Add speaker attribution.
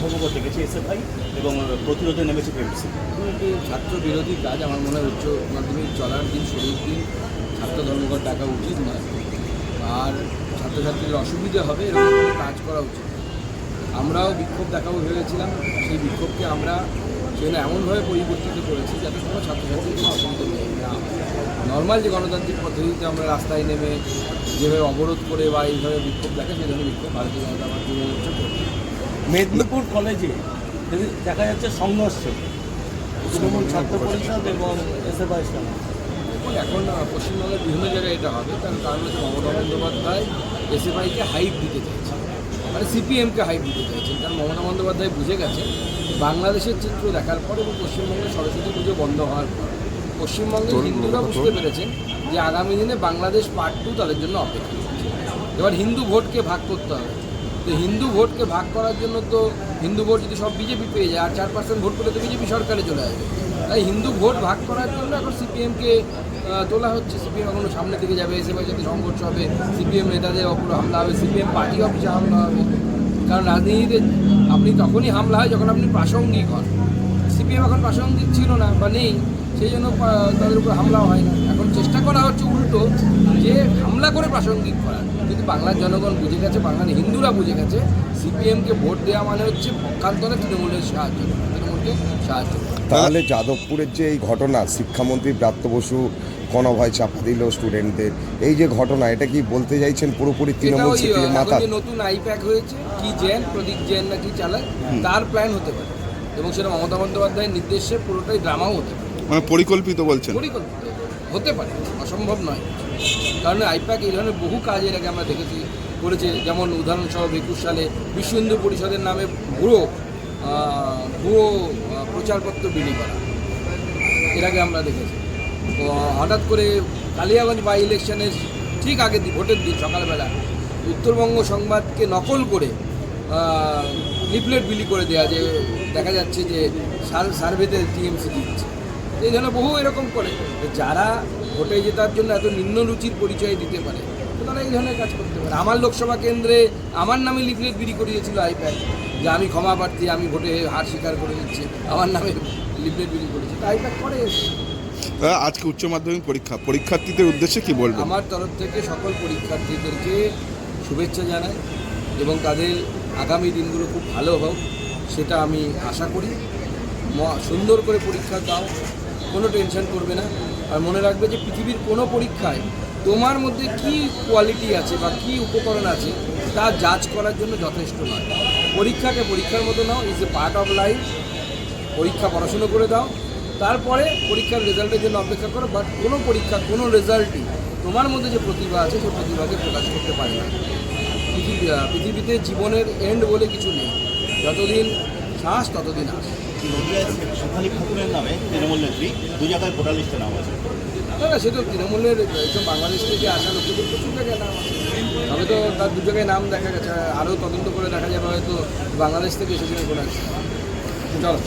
Speaker 1: বিক্ষোভ করতে গেছে এসএফআই এবং প্রতিরোধে নেমেছে টিএমসি
Speaker 2: এটি ছাত্র বিরোধী কাজ আমার মনে হয় উচ্চ মাধ্যমিক চলার দিন, শুরুর দিন, ছাত্র ধর্মঘট ডাকা উচিত নয়। আর ছাত্রছাত্রীদের অসুবিধা হবে এরকম কাজ করা উচিত আমরাও বিক্ষোভ দেখাবো ভেবেছিলাম, সেই বিক্ষোভকে আমরা সেখানে এমনভাবে পরিবর্তিত করেছি যাতে কোনো ছাত্রছাত্রীর অসুবিধা নেই। না নর্মাল যে গণতান্ত্রিক পদ্ধতিতে আমরা রাস্তায় নেমে যেভাবে অবরোধ করে বা এইভাবে বিক্ষোভ দেখে সেই ধরনের বিক্ষোভ ভারতীয় জনতা পার্টি
Speaker 1: মেদিনীপুর কলেজে দেখা যাচ্ছে সংঘর্ষ। তৃণমূল ছাত্র পরিষদ এবং এসএফআই
Speaker 2: দেখুন এখন পশ্চিমবঙ্গের বিভিন্ন জায়গায় এটা হবে তার কারণ হচ্ছে মমতা বন্দ্যোপাধ্যায় এসএফআইকে হাইপ দিতে চাইছে মানে সিপিএমকে হাইপ দিতে চাইছেন কারণ মমতা বন্দ্যোপাধ্যায় বুঝে গেছে বাংলাদেশের চিত্র দেখার পর এবং পশ্চিমবঙ্গের সরস্বতী পুজো বন্ধ হওয়ার পর পশ্চিমবঙ্গের হিন্দুরা বুঝতে পেরেছেন যে আগামী দিনে বাংলাদেশ পার্ট টু তাদের জন্য অপেক্ষা করছে। এবার হিন্দু ভোটকে ভাগ করতে হবে। তো হিন্দু ভোটকে ভাগ করার জন্য তো হিন্দু ভোট যদি সব বিজেপি পেয়ে যায়, আর চার পার্সেন্ট ভোট পেলে তো বিজেপি সরকারে চলে আসবে। তাই হিন্দু ভোট ভাগ করার জন্য এখন সিপিএমকে তোলা হচ্ছে। সিপিএম এখনও সামনের দিকে যাবে, এসে যদি সংঘর্ষ হবে, সিপিএম নেতাদের অপর হামলা হবে, সিপিএম পার্টি অফিসে হামলা হবে। কারণ রাজনীতিতে আপনি তখনই হামলা হয় যখন আপনি প্রাসঙ্গিক হন। সিপিএম এখন প্রাসঙ্গিক ছিল না বা নেই সেই জন্য তাদের উপর হামলা হয় না। এখন চেষ্টা করা হচ্ছে উল্টো যে হামলা করে প্রাসঙ্গিক করার কিন্তু বাংলার জনগণ বুঝে গেছে বাংলার হিন্দুরা বুঝে গেছে সিপিএমকে ভোট দেওয়া মানে হচ্ছে পক্ষান্তরে তৃণমূলের সাহায্য তৃণমূলকে সাহায্য
Speaker 3: তাহলে যাদবপুরের যে এই ঘটনা শিক্ষামন্ত্রী ব্রাত্য বসু কোনো ভয় চাপা দিল স্টুডেন্টদের এই যে ঘটনা এটা কি বলতে চাইছেন পুরোপুরি তৃণমূল সিপিএম মাথা
Speaker 2: নতুন আইপ্যাক হয়েছে কি জেন প্রদীপ জেন না কি চালায় তার প্ল্যান হতে পারে। এবং সেটা মমতা বন্দ্যোপাধ্যায়ের নির্দেশে পুরোটাই ড্রামাও হতে পারে।
Speaker 4: মানে পরিকল্পিত বলছেন।
Speaker 2: পরিকল্পিত হতে পারে অসম্ভব নয়। কারণ আইপ্যাক এই ধরনের বহু কাজ এর আগে আমরা দেখেছি করেছে যেমন উদাহরণসহ একুশ সালে বিশ্ব হিন্দু পরিষদের নামে ভুয়ো ভুয়ো প্রচারপত্র বিলি করা। এর আগে আমরা দেখেছি। তো হঠাৎ করে কালিয়াগঞ্জ বাই ইলেকশনের ঠিক আগে দিন ভোটের দিন সকালবেলা উত্তরবঙ্গ সংবাদকে নকল করে লিফলেট বিলি করে দেওয়া যে দেখা যাচ্ছে যে সার- সার্ভেতে টিএমসি দিচ্ছে। এই ধরনের বহু এরকম করে। যারা ভোটে জেতার জন্য এত নিম্ন রুচির পরিচয় দিতে পারে তারা এই ধরনের কাজ করতে পারে। আমার লোকসভা কেন্দ্রে আমার নামে লিফলেট বিলি করে দিয়েছিল আইপ্যাড যে আমি ক্ষমা প্রার্থী আমি ভোটে হার স্বীকার করে নিচ্ছি আমার নামে লিফলেট বিলি করেছে। তো আইপ্যাড করে
Speaker 4: আজকে উচ্চ মাধ্যমিক পরীক্ষা। পরীক্ষার্থীদের উদ্দেশ্যে কি বলব
Speaker 2: আমার তরফ থেকে সকল পরীক্ষার্থীদেরকে শুভেচ্ছা জানাই এবং তাদের আগামী দিনগুলো খুব ভালো হোক, সেটা আমি আশা করি। সুন্দর করে পরীক্ষা দাও, কোনো টেনশন করবে না। আর মনে রাখবে যে পৃথিবীর কোনো পরীক্ষায় তোমার মধ্যে কি কোয়ালিটি আছে বা কি উপকরণ আছে, তা জাজ করার জন্য যথেষ্ট নয়। পরীক্ষাকে পরীক্ষার মতো now is a part of life পরীক্ষা পড়াশুনো করে দাও। তারপরে পরীক্ষার রেজাল্টের জন্য অপেক্ষা করো বাট কোনো পরীক্ষা, কোনো রেজাল্টই তোমার মধ্যে যে প্রতিভা আছে সেই প্রতিভাকে প্রকাশ করতে পারে না। পৃথিবী পৃথিবীতে জীবনের এন্ড বলে কিছু নেই। যতদিন শ্বাস ততদিন আস।
Speaker 1: নদিয়ায় শেফালি নামে তৃণমূল নেত্রী দু জায়গায় ভোটার লিস্টে নাম আছে।
Speaker 2: না না সে তো তৃণমূলের এইসব বাংলাদেশ থেকে আসা লোকেদের প্রচুর জায়গায় নাম আছে। তবে তো তার দু জায়গায় নাম দেখা গেছে আরও তদন্ত করে দেখা যাবে হয়তো বাংলাদেশ থেকে এসেছিলেন কোনো। চলো।